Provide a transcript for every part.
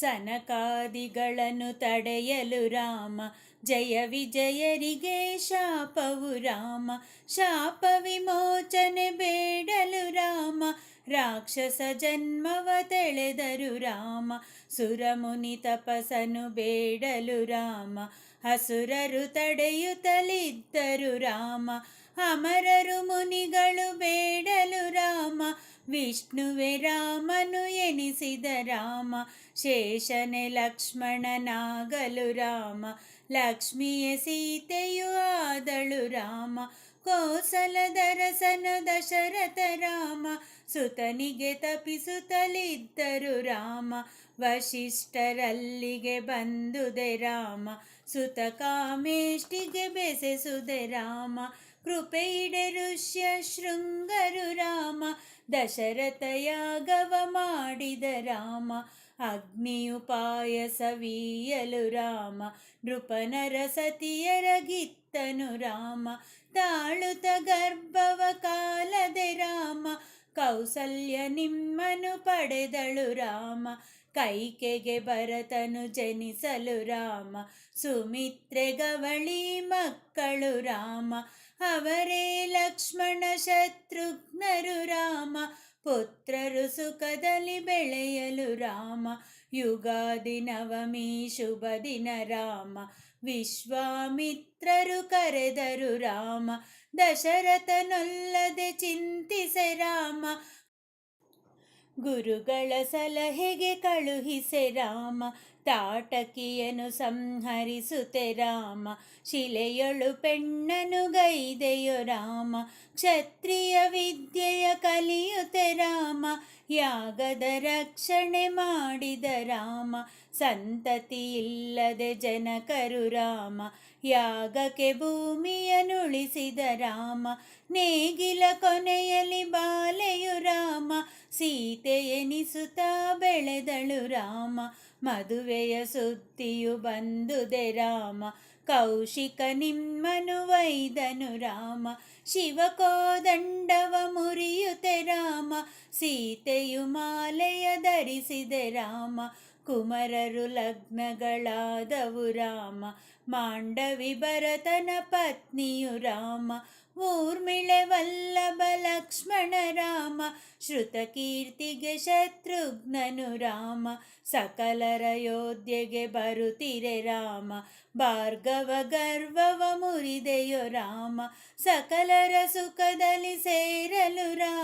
ಸನಕಾದಿಗಳನ್ನು ತಡೆಯಲು ರಾಮ. ಜಯ ವಿಜಯರಿಗೆ ಶಾಪವು ರಾಮ. ಶಾಪ ವಿಮೋಚನೆ ಬೇಡಲು ರಾಮ. ರಾಕ್ಷಸ ಜನ್ಮವ ತೆಳೆದರು ರಾಮ. ಸುರಮುನಿ ತಪಸನು ಬೇಡಲು ರಾಮ. ಹಸುರರು ತಡೆಯುತ್ತಲಿದ್ದರು ರಾಮ ಅಮರರು ಮುನಿಗಳು ಬೇಡಲು ರಾಮ ವಿಷ್ಣುವೆ ರಾಮನು ಎನಿಸಿದ ರಾಮ ಶೇಷನೆ ಲಕ್ಷ್ಮಣನಾಗಲು ರಾಮ. ಲಕ್ಷ್ಮಿಯ ಸೀತೆಯು ಆದಳು ರಾಮ. ಕೋಸಲದರಸನ ದಶರಥ ರಾಮ. ಸುತನಿಗೆ ತಪಿಸುತ್ತಲಿದ್ದರು ರಾಮ. ವಶಿಷ್ಠರಲ್ಲಿಗೆ ಬಂದುದೆ ರಾಮ. ಸುತ ಕಾಮೇಷ್ಟಿಗೆ ಬೆಸೆಸುದೆ ರಾಮ. ಕೃಪೆಯಿಡೆ ಋಷ್ಯ ಶೃಂಗರು ರಾಮ. ದಶರಥ ಯಾಗವ ಮಾಡಿದ ರಾಮ. ಅಗ್ನಿಯು ಪಾಯಸವೀಯಲು ರಾಮ ನೃಪನರ ಸತಿಯರಗಿತ್ತನು ರಾಮ, ತಾಳುತ ಗರ್ಭವ ಕಾಲದೆ ರಾಮ, ಕೌಸಲ್ಯ ನಿಮ್ಮನು ಪಡೆದಳು ರಾಮ, ಕೈಕೆಗೆ ಭರತನು ಜನಿಸಲು ರಾಮ, ಸುಮಿತ್ರೆ ಗವಳಿ ಮಕ್ಕಳು ರಾಮ, ಅವರೇ ಲಕ್ಷ್ಮಣ ಶತ್ರುಘ್ನರು ರಾಮ ಪುತ್ರರು ಸುಖದಲ್ಲಿ ಬೆಳೆಯಲು ರಾಮ. ಯುಗಾದಿ ನವಮಿ, ಶುಭ ದಿನ ರಾಮ. ವಿಶ್ವಾಮಿತ್ರರು ಕರೆದರು ರಾಮ. ದಶರಥನೊಲ್ಲದೆ ಚಿಂತಿಸೆ ರಾಮ. ಗುರುಗಳ ಸಲಹೆಗೆ ಕಳುಹಿಸೆ ರಾಮ ತಾಟಕಿಯನು ಸಂಹರಿಸುತ್ತೆ ರಾಮ, ಶಿಲೆಯೊಳು ಪೆಣ್ಣನು ಗೈದೆಯೋ ರಾಮ, ಕ್ಷತ್ರಿಯ ವಿದ್ಯೆಯ ಕಲಿಯುತ್ತೆ ರಾಮ ಯಾಗದ ರಕ್ಷಣೆ ಮಾಡಿದ ರಾಮ, ಸಂತತಿ ಇಲ್ಲದೆ ಜನಕರು ರಾಮ, ಯಾಗಕ್ಕೆ ಭೂಮಿಯನುಳಿಸಿದ ರಾಮ, ನೇಗಿಲ ಕೊನೆಯಲ್ಲಿ ಬಾಲೆಯು ರಾಮ, ಸೀತೆ ಎನಿಸುತ್ತಾ ಬೆಳೆದಳು ರಾಮ, ಮದುವೆಯ ಸುದ್ದಿಯು ಬಂದುದೆ ರಾಮ ಕೌಶಿಕ ನಿಮ್ಮನು ವೈದನು ರಾಮ. ಶಿವಕೋದಂಡವ ಮುರಿಯುತೆ ರಾಮ. ಸೀತೆಯು ಮಾಲೆಯ ಧರಿಸಿದೆ ರಾಮ. ಕುಮರರು ಲಗ್ನಗಳಾದವು ರಾಮ. ಮಾಂಡವಿ ಭರತನ ಪತ್ನಿಯು ರಾಮ. ಊರ್ಮಿಳೆ ವಲ್ಲಭ ಲಕ್ಷ್ಮಣ ರಾಮ ಶ್ರುತಕೀರ್ತಿಗೆ ಶತ್ರುಘ್ನನು ರಾಮ ಸಕಲರ ಯೋಧ್ಯೆಗೆ ಬರುತ್ತಿರೆ ರಾಮ, ಭಾರ್ಗವ ಗರ್ವವ ಮುರಿದೆಯೋ ರಾಮ, ಸಕಲರ ಸುಖದಲ್ಲಿ ಸೇರಲು ರಾಮ.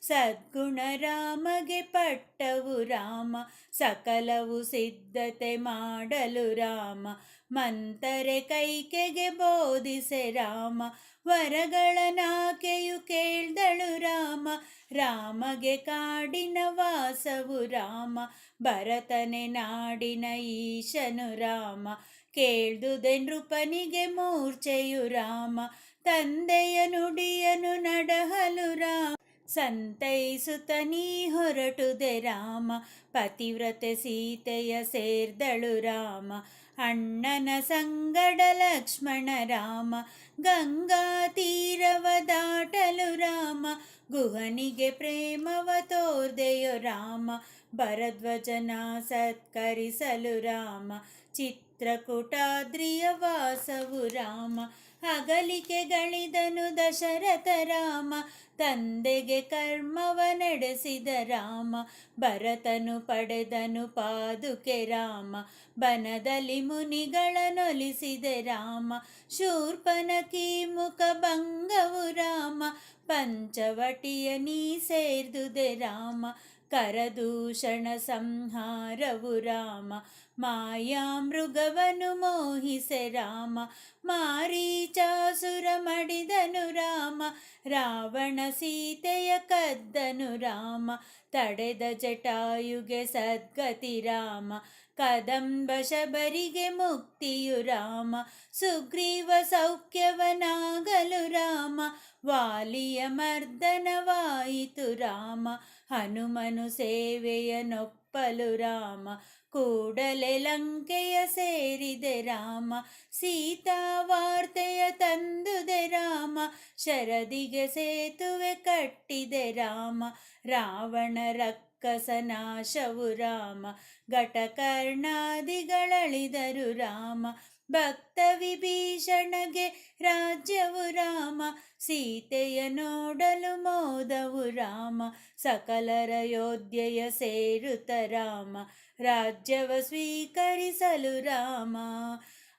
ಸದ್ಗುಣ ರಾಮಗೆ ಪಟ್ಟವು ರಾಮ, ಸಕಲವು ಸಿದ್ಧತೆ ಮಾಡಲು ರಾಮ. ಮಂತರೆ ಕೈಕೆಗೆ ಬೋಧಿಸೆ ರಾಮ, ವರಗಳ ನಾಕೆಯು ಕೇಳ್ದಳು ರಾಮ. ರಾಮಗೆ ಕಾಡಿನ ವಾಸವು ರಾಮ, ಭರತನೆ ನಾಡಿನ ಈಶನು ರಾಮ. ಕೇಳ್ದುದೆ ನೃಪನಿಗೆ ಮೂರ್ಛೆಯು ರಾಮ, ತಂದೆಯ ನಡಹಲು ರಾಮ ಸಂತೈಸುತ್ತ ನೀ ಹೊರಟುದೆ ರಾಮ ಪತಿವ್ರತೆ ಸೀತೆಯ ಸೇರ್ದಳು ರಾಮ ಅಣ್ಣನ ಸಂಗಡ ಲಕ್ಷ್ಮಣ ರಾಮ ಗಂಗಾ ತೀರವ ದಾಟಲು ರಾಮ ಗುಹನಿಗೆ ಪ್ರೇಮವ ತೋರ್ದೆಯೋ ರಾಮ ಭರದ್ವಜನ ಸತ್ಕರಿಸಲು ರಾಮ ಚಿತ್ರಕೂಟಾದ್ರಿಯ ವಾಸವು ರಾಮ ಅಗಲಿಕೆಗಳಿದನು ದಶರಥ ರಾಮ. ತಂದೆಗೆ ಕರ್ಮವ ನಡೆಸಿದ ರಾಮ. ಭರತನು ಪಡೆದನು ಪಾದುಕೆ ರಾಮ. ಬನದಲ್ಲಿ ಮುನಿಗಳನೊಲಿಸಿದ ರಾಮ. ಶೂರ್ಪನಕಿ ಮುಖ ಭಂಗವು ರಾಮ. ಪಂಚವಟಿಯ ನೀ ಸೇರ್ದುದೆ ರಾಮ. ಕರದೂಷಣ ಸಂಹಾರವು ರಾಮ ಮಾಯಾ ಮೃಗವನು ಮೋಹಿಸೆ ರಾಮ ಮಾರೀಚಾಸುರ ಮಡಿದನು ರಾಮ ರಾವಣ ಸೀತೆಯ ಕದ್ದನು ರಾಮ ತಡೆದ ಜಟಾಯುಗೆ ಸದ್ಗತಿ ರಾಮ ಕದಂಬ ಶಬರಿಗೆ ಮುಕ್ತಿಯು ರಾಮ ಸುಗ್ರೀವ ಸೌಖ್ಯವನಾಗಲು ರಾಮ ವಾಲಿಯ ಮರ್ದನವಾಯಿತು ರಾಮ ಹನುಮನು ಸೇವೆಯ ನೊಪ್ಪಲು ರಾಮ ಕೂಡಲೇ ಲಂಕೆಯ ಸೇರಿದೆ ರಾಮ. ಸೀತಾ ವಾರ್ತೆಯ ತಂದುದೆ ರಾಮ. ಶರದಿಗೆ ಸೇತುವೆ ಕಟ್ಟಿದೆ ರಾಮ. ರಾವಣ ರಕ್ಕಸ ನಾಶವು ರಾಮ. ಘಟಕರ್ಣಾದಿಗಳಳಿದರು ರಾಮ. ಭಕ್ತ ವಿಭೀಷಣಗೆ ರಾಜ್ಯವು ರಾಮ, ಸೀತೆಯ ನೋಡಲು ಮೋದವು ರಾಮ, ಸಕಲರ ಯೋಧ್ಯೆಯ ಸೇರುತ್ತ ರಾಮ, ರಾಜ್ಯವ ಸ್ವೀಕರಿಸಲು ರಾಮ.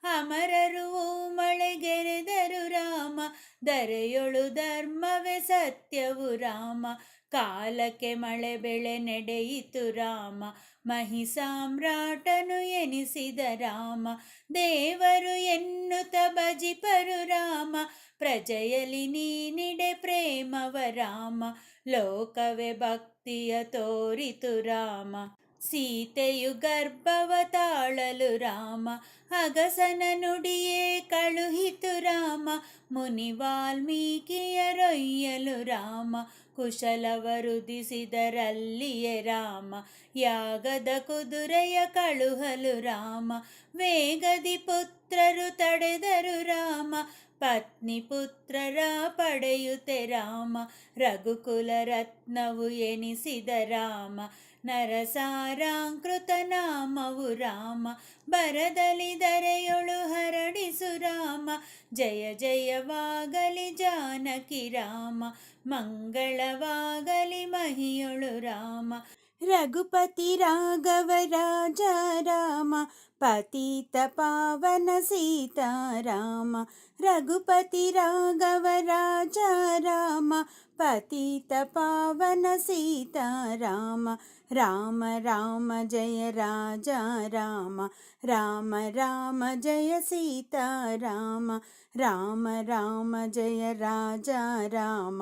ಅಮರರು ಮಳೆಗೆರೆದರು ರಾಮ ದರೆಯೊಳು ಧರ್ಮವೇ ಸತ್ಯವು ರಾಮ, ಕಾಲಕ್ಕೆ ಮಳೆ ಬೆಳೆ ನಡೆಯಿತು ರಾಮ ಮಹಿಸಾಮ್ರಾಟನು ಎನಿಸಿದ ರಾಮ, ದೇವರು ಎನ್ನುತ್ತ ಭಜಿಪರು ರಾಮ, ಪ್ರಜೆಯಲ್ಲಿ ನೀನಿಡೆ ಪ್ರೇಮವ ರಾಮ, ಲೋಕವೇ ಭಕ್ತಿಯ ತೋರಿತು ರಾಮ. ಸೀತೆಯು ಗರ್ಭವ ತಾಳಲು ರಾಮ ಅಗಸನ ನುಡಿಯೇ ಕಳುಹಿತು ರಾಮ ಮುನಿ ವಾಲ್ಮೀಕಿಯರೊಯ್ಯಲು ರಾಮ ಕುಶಲವರುದಿಸಿದರಲ್ಲಿಯೇ ರಾಮ ಯಾಗದ ಕುದುರೆಯ ಕಳುಹಲು ರಾಮ ವೇಗದಿ ಪುತ್ರರು ತಡೆದರು ರಾಮ ಪತ್ನಿ ಪುತ್ರರ ಪಡೆಯುತ್ತೆ ರಾಮ ರಘುಕುಲ ರತ್ನವು ಎನಿಸಿದ ರಾಮ ನರಸಾರಾಂಕೃತ ನಾಮವು ರಾಮ ಬರದಲಿ ದರೆಯೊಳು ಹರಡಿಸು ರಾಮ ಜಯ ಜಯವಾಗಲಿ ಜಾನಕಿ ರಾಮ ಮಂಗಳವಾಗಲಿ ಮಹಿಯೊಳು ರಾಮ ರಘುಪತಿ ರಾಘವ ರಾಜ ರಾಮ ಪತಿತ ಪಾವನ ಸೀತಾರಾಮ ರಘುಪತಿ ರಾಘವ ರಾಜ ರಾಮ ಪತಿತ ಪಾವನ ಸೀತಾರಾಮ ರಾಮ ರಾಮ ಜಯ ರಾಜ ರಾಮ ರಾಮ ರಾಮ ಜಯ ಸೀತಾರಾಮ ರಾಮ